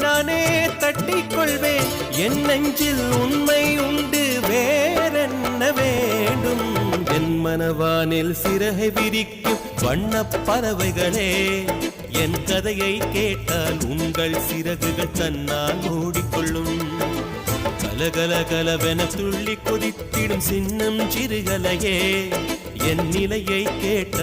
நானே தட்டிக் கொள்வேன். என் நெஞ்சில் உண்மை உண்டு வேறென்ன வேண்டும்? என் மனவானில் சிறகை விரிக்கும் வண்ணப் பறவைகளே என் கதையை கேட்டால் உங்கள் சிறகுகள் தன்னால் மூடிக்கொள்ளும். கலகல கலவென துள்ளி கொதித்திடும் சின்னம் சிறுகலையே என் நிலையை கேட்ட